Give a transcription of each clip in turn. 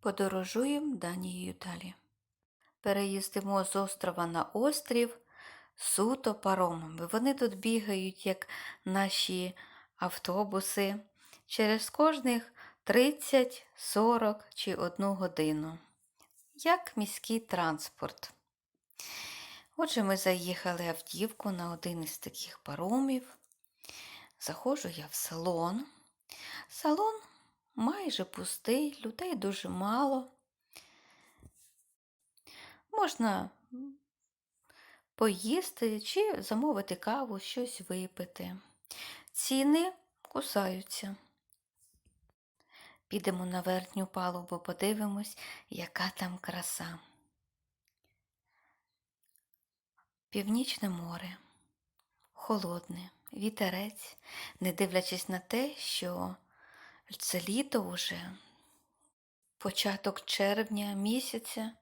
Подорожуємо Данією далі. Переїздимо з острова на острів суто паромами. Вони тут бігають, як наші автобуси, через кожних 30, 40 чи 1 годину, як міський транспорт. Отже, ми заїхали Авдіївку на один із таких паромів. Заходжу я в салон. Салон майже пустий, людей дуже мало. Можна поїсти чи замовити каву, щось випити. Ціни кусаються. Підемо на верхню палубу, подивимось, яка там краса. Північне море, холодне, вітерець, не дивлячись на те, що це літо уже, початок червня місяця,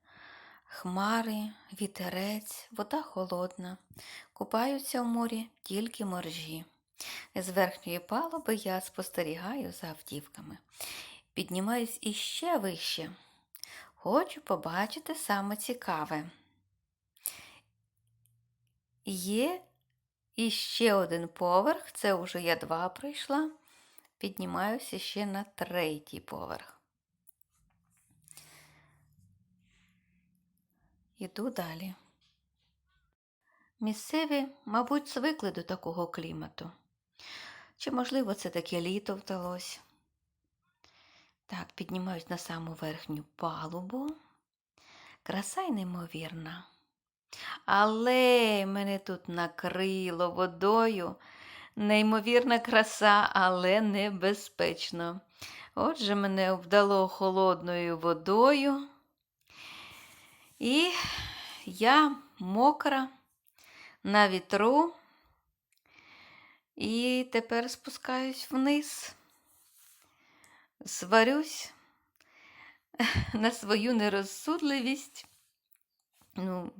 хмари, вітерець, вода холодна, купаються в морі тільки моржі. З верхньої палуби я спостерігаю за автівками. Піднімаюсь іще вище. Хочу побачити саме цікаве. Є іще один поверх, це вже я два пройшла. Піднімаюся ще на третій поверх. Іду далі. Місцеві, мабуть, звикли до такого клімату. Чи, можливо, це таке літо вдалося? Так, піднімаюсь на саму верхню палубу. Краса й неймовірна. Але мене тут накрило водою. Неймовірна краса, але небезпечно. Отже, мене обдало холодною водою. І я мокра на вітру. І тепер спускаюсь вниз, сварюсь на свою нерозсудливість. Ну,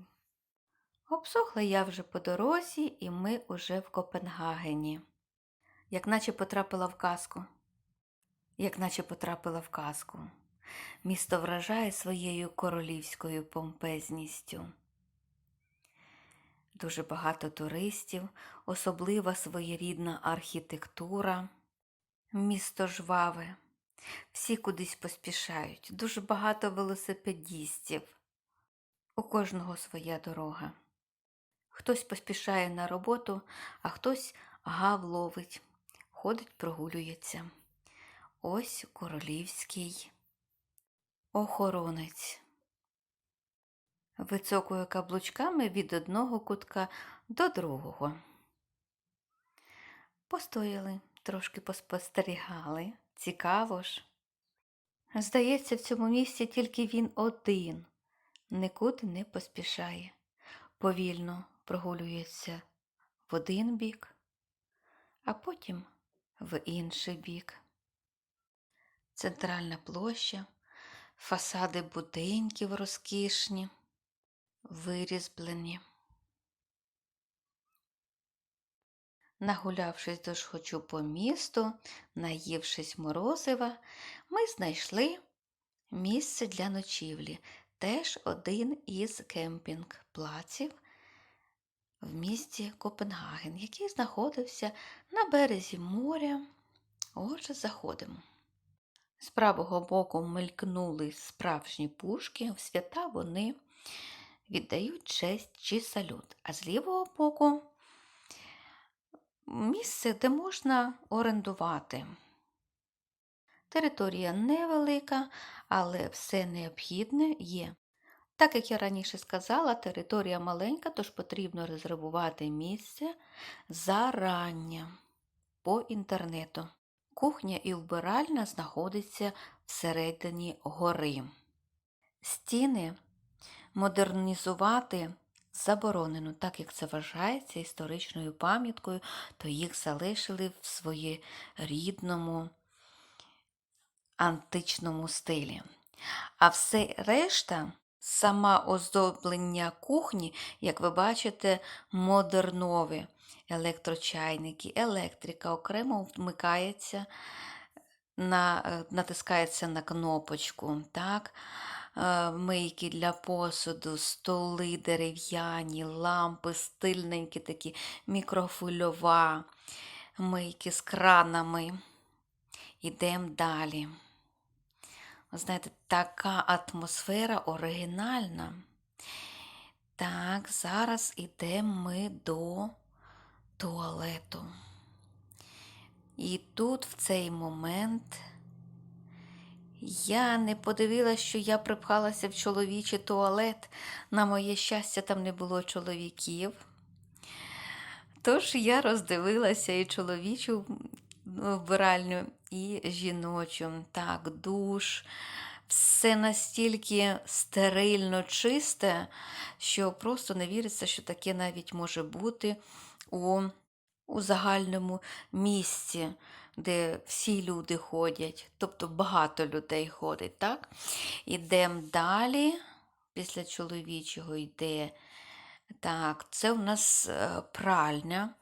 обсохла я вже по дорозі, і ми уже в Копенгагені. Як наче потрапила в казку. Як наче потрапила в казку. Місто вражає своєю королівською помпезністю. Дуже багато туристів, особлива своєрідна архітектура. Місто жваве. Всі кудись поспішають, дуже багато велосипедістів. У кожного своя дорога. Хтось поспішає на роботу, а хтось гав ловить, ходить, прогулюється. Ось королівський охоронець. Вицокує каблучками від одного кутка до другого. Постояли, трошки поспостерігали. Цікаво ж. Здається, в цьому місці тільки він один, нікуди не поспішає, повільно прогулюється в один бік, а потім в інший бік. Центральна площа, фасади будинків розкішні, вирізблені. Нагулявшись дошхочу по місту, наївшись морозива, ми знайшли місце для ночівлі, теж один із кемпінг-плаців в місті Копенгаген, який знаходився на березі моря. Отже, заходимо. З правого боку мелькнули справжні пушки, в свята вони віддають честь чи салют, а з лівого боку місце, де можна орендувати. Територія невелика, але все необхідне є. Так як я раніше сказала, територія маленька, тож потрібно резервувати місце зарання по інтернету. Кухня і вбиральня знаходиться всередині гори. Стіни модернізувати заборонено, так як це вважається історичною пам'яткою, то їх залишили в своєрідному античному стилі. А все решта, сама оздоблення кухні, як ви бачите, модернові. Електрочайники, електрика окремо вмикається на, е, натискається на кнопочку, так? Е, Мийки для посуду, столи дерев'яні, лампи стильненькі такі, мікрофульова, мийки з кранами. Ідемо далі. Знаєте, така атмосфера оригінальна. Так, зараз ідемо ми до туалету. І тут, в цей момент, я не подивилася, що я припхалася в чоловічий туалет. На моє щастя, там не було чоловіків. Тож я роздивилася і чоловічу вбиральню, і жіночу. Так, душ. Все настільки стерильно чисте, що просто не віриться, що таке навіть може бути у, у загальному місці, де всі люди ходять, тобто багато людей ходить. так? Ідемо далі. Після чоловічого йде. Так, це у нас е, пральня.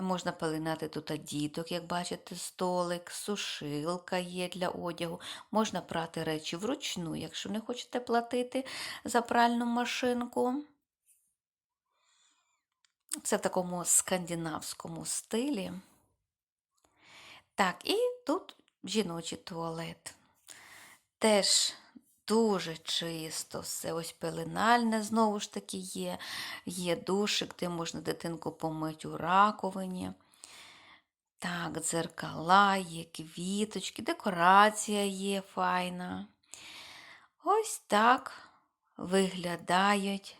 Можна пеленати тут діток, як бачите, столик, сушилка є для одягу. Можна прати речі вручну, якщо не хочете платити за пральну машинку. Це в такому скандинавському стилі. Так, і тут жіночий туалет. Теж дуже чисто, все ось пеленальне, знову ж таки, є. Є душик, де можна дитинку помити у раковині. Так, дзеркала, є квіточки, декорація є файна. Ось так виглядають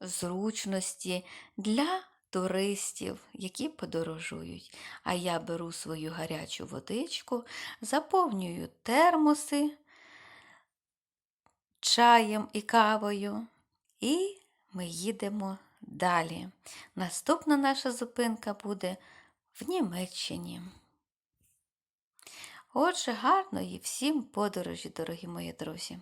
зручності для туристів, які подорожують. А я беру свою гарячу водичку, заповнюю термоси чаєм і кавою, і ми їдемо далі. Наступна наша зупинка буде в Німеччині. Отже, гарної всім подорожі, дорогі мої друзі!